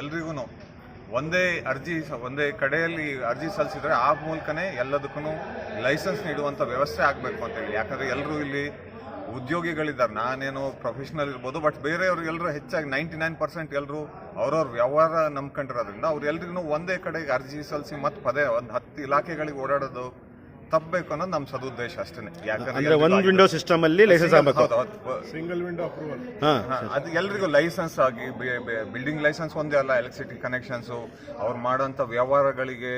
ಎಲ್ರಿಗೂ ಒಂದೇ ಅರ್ಜಿ ಒಂದೇ ಕಡೆಯಲ್ಲಿ ಅರ್ಜಿ ಸಲ್ಲಿಸಿದರೆ ಆ ಮೂಲಕನೇ ಎಲ್ಲದಕ್ಕೂ ಲೈಸೆನ್ಸ್ ನೀಡುವಂಥ ವ್ಯವಸ್ಥೆ ಆಗಬೇಕು ಅಂತೇಳಿ. ಯಾಕಂದರೆ ಎಲ್ಲರೂ ಇಲ್ಲಿ ಉದ್ಯೋಗಿಗಳಿದ್ದಾರೆ. ನಾನೇನು ಪ್ರೊಫೆಷನಲ್ ಇರ್ಬೋದು, ಬಟ್ ಬೇರೆಯವ್ರು ಎಲ್ಲರೂ ಹೆಚ್ಚಾಗಿ ನೈಂಟಿ ನೈನ್ ಪರ್ಸೆಂಟ್ ಎಲ್ಲರೂ ಅವ್ರವ್ರ ವ್ಯವಹಾರ ನಂಬ್ಕೊಂಡಿರೋದ್ರಿಂದ ಅವ್ರು ಎಲ್ರಿಗೂ ಒಂದೇ ಕಡೆಗೆ ಅರ್ಜಿ ಸಲ್ಲಿಸಿ ಮತ್ತು ಪದೇ ಒಂದು ಹತ್ತು ಇಲಾಖೆಗಳಿಗೆ ಓಡಾಡೋದು ತಪ್ಪಬೇಕು ಅನ್ನೋದು ನಮ್ಮ ಸದುದ್ದೇಶ ಅಷ್ಟೇ. ಯಾಕಂದ್ರೆ ಒಂದು ವಿಂಡೋ ಸಿಸ್ಟಮ್ ಅಲ್ಲಿ ಲೈಸೆನ್ಸ್ ಆಗಬೇಕು. ಸಿಂಗಲ್ ವಿಂಡೋ ಅಪ್ರೂವಲ್ ಹಾ ಹಾ, ಅದು ಎಲ್ರಿಗೂ ಲೈಸೆನ್ಸ್ ಆಗಿ ಬಿಲ್ಡಿಂಗ್ ಲೈಸೆನ್ಸ್ ಒಂದೇ ಅಲ್ಲ ಎಲೆಕ್ಟ್ರಿಸಿಟಿ ಕನೆಕ್ಷನ್ಸು ಅವ್ರು ಮಾಡೋಂಥ ವ್ಯವಹಾರಗಳಿಗೆ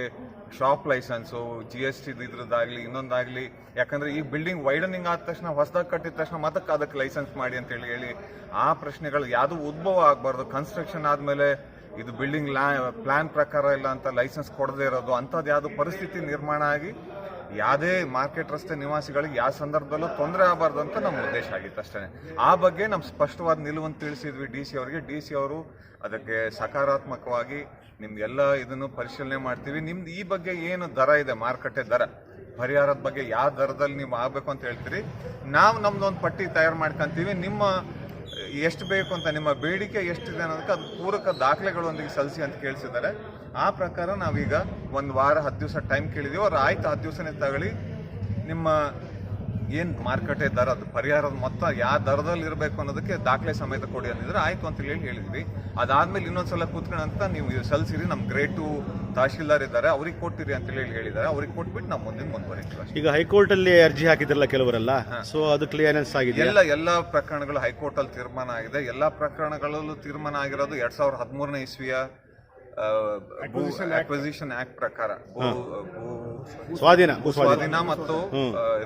shop licence G S T ಇದ್ರದ್ದಾಗ್ಲಿ ಇನ್ನೊಂದಾಗ್ಲಿ. ಯಾಕಂದ್ರೆ ಈ ಬಿಲ್ಡಿಂಗ್ ವೈಡನಿಂಗ್ ಆದ ತಕ್ಷಣ ಹೊಸದಾಗಿ ಕಟ್ಟಿದ ತಕ್ಷಣ ಮತ್ತೆ ಅದಕ್ಕೆ ಲೈಸೆನ್ಸ್ ಮಾಡಿ ಅಂತ ಹೇಳಿ ಹೇಳಿ ಆ ಪ್ರಶ್ನೆಗಳು ಯಾವುದು ಉದ್ಭವ ಆಗಬಾರ್ದು. ಕನ್ಸ್ಟ್ರಕ್ಷನ್ ಆದಮೇಲೆ ಇದು ಬಿಲ್ಡಿಂಗ್ ಪ್ಲಾನ್ ಪ್ರಕಾರ ಇಲ್ಲ ಅಂತ ಲೈಸೆನ್ಸ್ ಕೊಡದೇ ಇರೋದು ಅಂಥದ್ದು ಯಾವುದು ಪರಿಸ್ಥಿತಿ ನಿರ್ಮಾಣ ಆಗಿ ಯಾವುದೇ ಮಾರ್ಕೆಟ್ ರಸ್ತೆ ನಿವಾಸಿಗಳಿಗೆ ಯಾವ ಸಂದರ್ಭದಲ್ಲೂ ತೊಂದರೆ ಆಗಬಾರ್ದು ಅಂತ ನಮ್ಮ ಉದ್ದೇಶ ಆಗಿತ್ತು ಅಷ್ಟೇ ಆ ಬಗ್ಗೆ ನಮ್ಮ ಸ್ಪಷ್ಟವಾದ ನಿಲುವನ್ನು ತಿಳಿಸಿದ್ವಿ ಡಿ ಸಿ ಅವರಿಗೆ. ಡಿ ಸಿ ಅವರು ಅದಕ್ಕೆ ಸಕಾರಾತ್ಮಕವಾಗಿ ನಿಮ್ಗೆಲ್ಲ ಇದನ್ನು ಪರಿಶೀಲನೆ ಮಾಡ್ತೀವಿ. ನಿಮ್ದು ಈ ಬಗ್ಗೆ ಏನು ದರ ಇದೆ, ಮಾರುಕಟ್ಟೆ ದರ? ಪರಿಹಾರದ ಬಗ್ಗೆ ಯಾವ ದರದಲ್ಲಿ ನೀವು ಆಗಬೇಕು ಅಂತ ಹೇಳ್ತೀರಿ? ನಾವು ನಮ್ದೊಂದು ಪಟ್ಟಿ ತಯಾರು ಮಾಡ್ಕೊಂತೀವಿ. ನಿಮ್ಮ ಎಷ್ಟು ಬೇಕು ಅಂತ, ನಿಮ್ಮ ಬೇಡಿಕೆ ಎಷ್ಟಿದೆ ಅನ್ನೋದಕ್ಕೆ ಅದು ಪೂರಕ ದಾಖಲೆಗಳೊಂದಿಗೆ ಸಲ್ಲಿಸಿ ಅಂತ ಕೇಳಿಸಿದ್ದಾರೆ. ಆ ಪ್ರಕಾರ ನಾವೀಗ ಒಂದು ವಾರ, ಹತ್ತು ದಿವಸ ಟೈಮ್ ಕೇಳಿದೀವಿ. ಅವ್ರು ಆಯ್ತು, ಹತ್ತು ದಿವಸನೇ ತಗೊಳ್ಳಿ. ನಿಮ್ಮ ಏನು ಮಾರುಕಟ್ಟೆ ದರ ಅದು ಪರಿಹಾರದ ಮೊತ್ತ ಯಾವ ದರದಲ್ಲಿ ಇರಬೇಕು ಅನ್ನೋದಕ್ಕೆ ದಾಖಲೆ ಸಮೇತ ಕೊಡಿ ಅಂದಿದ್ರೆ ಆಯ್ತು ಅಂತ ಹೇಳಿ ಹೇಳಿದ್ವಿ. ಅದಾದ್ಮೇಲೆ ಇನ್ನೊಂದ್ಸಲ ಕೂತ್ಕೊಳ್ಳೋಂತ ನೀವು ಸಲ್ಲಿಸಿರಿ ನಮ್ಮ ಗ್ರೇಟು ಟು ತಹಶೀಲ್ದಾರ್ ಇದ್ದಾರೆ ಅವ್ರಿಗೆ ಕೊಟ್ಟಿರಿ ಅಂತ ಹೇಳಿ ಹೇಳಿದ್ದಾರೆ. ಅವ್ರಿಗೆ ಕೊಟ್ಬಿಟ್ಟು ನಮ್ಮ ಮುಂದಿನ ಮುಂದುವರಿತೀವಿ. ಈಗ ಹೈಕೋರ್ಟ್ ಅಲ್ಲಿ ಅರ್ಜಿ ಹಾಕಿದ್ರಲ್ಲ ಕೆಲವರೆಲ್ಲ ಸೊ ಅದು ಕ್ಲಿಯರೆನ್ಸ್ ಆಗಿದೆ ಎಲ್ಲ ಎಲ್ಲ ಪ್ರಕರಣಗಳು ಹೈಕೋರ್ಟ್ ಅಲ್ಲಿ ತೀರ್ಮಾನ ಆಗಿದೆ. ಎಲ್ಲ ಪ್ರಕರಣಗಳಲ್ಲೂ ತೀರ್ಮಾನ ಆಗಿರೋದು ಎರಡ್ ಸಾವಿರದ ಹದಿಮೂರನೇ ಇಸ್ವಿಯ ಅಕ್ವಿಸಿಷನ್ ಆಕ್ಟ್ ಪ್ರಕಾರ. ಸ್ವಾಧೀನ. ಸ್ವಾಧೀನ ಮತ್ತು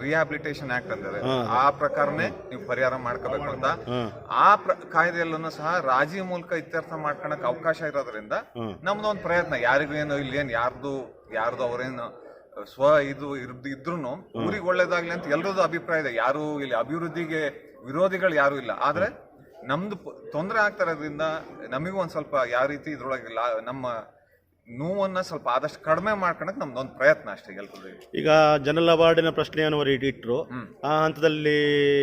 ರಿಹಾಬಿಲಿಟೇಷನ್ ಆಕ್ಟ್ ಅಂತಾರೆ. ಆ ಪ್ರಕಾರನೇ ನೀವು ಪರಿಹಾರ ಮಾಡ್ಕೋಬೇಕು ಅಂತ. ಆ ಕಾಯ್ದೆಯಲ್ಲೂ ಸಹ ರಾಜಿ ಮೂಲಕ ಇತ್ಯರ್ಥ ಮಾಡ್ಕೊಳಕ್ ಅವಕಾಶ ಇರೋದ್ರಿಂದ ನಮ್ದು ಒಂದು ಪ್ರಯತ್ನ. ಯಾರಿಗೂ ಏನು ಇಲ್ಲಿ ಏನ್ ಯಾರ್ದು ಯಾರ್ದು ಅವ್ರೇನು ಸ್ವ ಇದು ಇದ್ರು ಊರಿಗೆ ಒಳ್ಳೇದಾಗ್ಲಿ ಅಂತ ಎಲ್ರದ್ದು ಅಭಿಪ್ರಾಯ ಇದೆ. ಯಾರು ಇಲ್ಲಿ ಅಭಿವೃದ್ಧಿಗೆ ವಿರೋಧಿಗಳು ಯಾರು ಇಲ್ಲ. ಆದ್ರೆ ನಮ್ದು ತೊಂದರೆ ಆಗ್ತಾ ಇರೋದ್ರಿಂದ ನಮಗೂ ಒಂದು ಸ್ವಲ್ಪ ಯಾವ ರೀತಿ ಇದ್ರೊಳಗೆ ಲಾ- ನಮ್ಮ ನೋವನ್ನ ಸ್ವಲ್ಪ ಆದಷ್ಟು ಕಡಿಮೆ ಮಾಡ್ಕೊಳಕ್ ನಮ್ದೊಂದು ಪ್ರಯತ್ನ ಅಷ್ಟೇ ಈಗ ಜನರಲ್ ಅವಾರ್ಡಿನ ಪ್ರಶ್ನೆಯನ್ನು ಅವರು ಇಟ್ಟರು ಆ ಹಂತದಲ್ಲಿ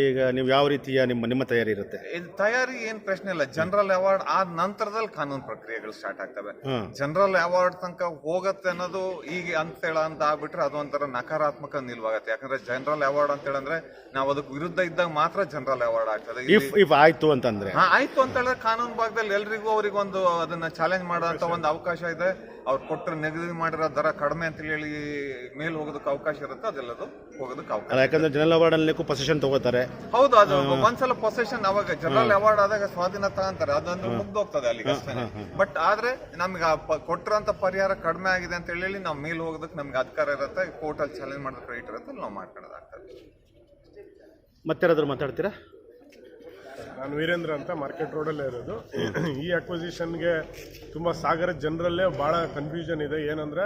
ಈಗ ನೀವು ಯಾವ ರೀತಿಯ ನಿಮ್ಮ ನಿಮ್ಮ ತಯಾರಿ ಇರುತ್ತೆ? ಇದು ತಯಾರಿ ಏನ್ ಪ್ರಶ್ನೆ ಇಲ್ಲ. ಜನರಲ್ ಅವಾರ್ಡ್ ಆದ ನಂತರದಲ್ಲಿ ಕಾನೂನು ಪ್ರಕ್ರಿಯೆಗಳು ಸ್ಟಾರ್ಟ್ ಆಗ್ತವೆ. ಜನರಲ್ ಅವಾರ್ಡ್ ತನಕ ಹೋಗತ್ತೆ ಅನ್ನೋದು ಈಗ ಅಂತೇಳ ಅಂತ ಆಗ್ಬಿಟ್ರೆ ಅದೊಂಥರ ನಕಾರಾತ್ಮಕ ನಿಲ್ವಾಗತ್ತೆ. ಯಾಕಂದ್ರೆ ಜನರಲ್ ಅವಾರ್ಡ್ ಅಂತ ಹೇಳಂದ್ರೆ ನಾವು ಅದಕ್ಕೆ ವಿರುದ್ಧ ಇದ್ದಾಗ ಮಾತ್ರ ಜನರಲ್ ಅವಾರ್ಡ್ ಆಗ್ತದೆ. ಇಫ್ ಆಯ್ತು ಅಂತಂದ್ರೆ. ಹಾ ಆಯ್ತು ಅಂತ ಹೇಳಿದ್ರೆ ಕಾನೂನು ಭಾಗದಲ್ಲಿ ಎಲ್ರಿಗೂ ಅವರಿಗೊಂದು ಅದನ್ನ ಚಾಲೆಂಜ್ ಮಾಡುವಂತ ಒಂದು ಅವಕಾಶ ಇದೆ. ಅವ್ರು ಕೊಟ್ಟರೆ ನಿಗದಿ ಮಾಡಿರೋ ದರ ಕಡಿಮೆ ಅಂತ ಹೇಳಿ ಮೇಲ್ ಹೋಗೋದಕ್ಕೆ ಅವಕಾಶ ಇರುತ್ತೆ ಅದೆಲ್ಲದು ಹೋಗೋದಕ್ಕೆ ಅವಕಾಶ ಯಾಕಂದ್ರೆ ಜನರಲ್ ಅವಾರ್ಡ್ ಅಲ್ಲಿ ಪೊಸಿಷನ್ ತಗೋತಾರೆ. ಹೌದು ಅದು ಒಂದ್ಸಲ ಪೊಸೆಷನ್ ಅವಾಗ ಜನರಲ್ ಅವಾರ್ಡ್ ಆದಾಗ ಸ್ವಾಧೀನ ತಗೊಂತಾರೆ ಅದೊಂದು ಮುಗ್ದೋಗ್ತದೆ ಅಲ್ಲಿಗೆ ಅಷ್ಟೇ ಬಟ್ ಆದ್ರೆ ನಮ್ಗೆ ಕೊಟ್ಟಿರೋಂಥ ಪರಿಹಾರ ಕಡಿಮೆ ಆಗಿದೆ ಅಂತ ಹೇಳಿ ನಾವು ಮೇಲ್ ಹೋಗೋದಕ್ಕೆ ನಮ್ಗೆ ಅಧಿಕಾರ ಇರುತ್ತೆ ಕೋರ್ಟ್ ಅಲ್ಲಿ ಚಾಲೆಂಜ್ ಮಾಡೋದಕ್ಕೆ ರೈಟ್ ಇರುತ್ತೆ ನಾವು ಮಾಡ್ಕೊಳ್ಳೋದಾಗ್ತದೆ ಮತ್ತೆ ಯಾರಾದ್ರೂ ಮಾತಾಡ್ತೀರಾ? ನಾನು ವೀರೇಂದ್ರ ಅಂತ ಮಾರ್ಕೆಟ್ ರೋಡಲ್ಲೇ ಇರೋದು. ಈ ಅಕ್ವಿಸಿಷನ್ಗೆ ತುಂಬ ಸಾಗರ ಜನರಲ್ಲೇ ಭಾಳ ಕನ್ಫ್ಯೂಷನ್ ಇದೆ. ಏನಂದರೆ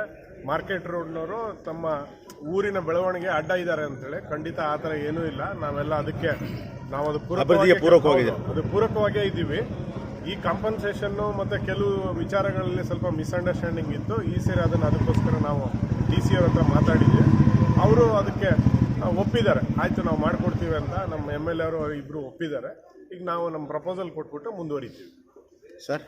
ಮಾರ್ಕೆಟ್ ರೋಡ್ನವರು ತಮ್ಮ ಊರಿನ ಬೆಳವಣಿಗೆ ಅಡ್ಡ ಇದ್ದಾರೆ ಅಂತೇಳಿ. ಖಂಡಿತ ಆ ಥರ ಏನೂ ಇಲ್ಲ. ನಾವೆಲ್ಲ ಅದಕ್ಕೆ ನಾವು ಅದು ಪೂರಕವಾಗಿ ಪೂರಕವಾಗಿದೆ. ಅದು ಪೂರಕವಾಗೇ ಇದ್ದೀವಿ. ಈ ಕಾಂಪನ್ಸೇಷನ್ನು ಮತ್ತು ಕೆಲವು ವಿಚಾರಗಳಲ್ಲಿ ಸ್ವಲ್ಪ ಮಿಸ್ಅಂಡರ್ಸ್ಟ್ಯಾಂಡಿಂಗ್ ಇತ್ತು. ಈ ಸೇರಿ ಅದನ್ನು ಅದಕ್ಕೋಸ್ಕರ ನಾವು ಡಿ ಸಿ ಅವ್ರ ಹತ್ರ ಮಾತಾಡಿದ್ವಿ. ಅವರು ಅದಕ್ಕೆ ಒಪ್ಪಿದ್ದಾರೆ. ಆಯಿತು ನಾವು ಮಾಡಿಕೊಡ್ತೀವಿ ಅಂತ ನಮ್ಮ ಎಂ ಎಲ್ ಎ ಅವರು ಇಬ್ಬರು ಒಪ್ಪಿದ್ದಾರೆ. ಈಗ ನಾವು ನಮ್ಮ ಪ್ರಪೋಸಲ್ ಕೊಟ್ಬಿಟ್ಟು ಮುಂದುವರಿತೀವಿ. ಸರ್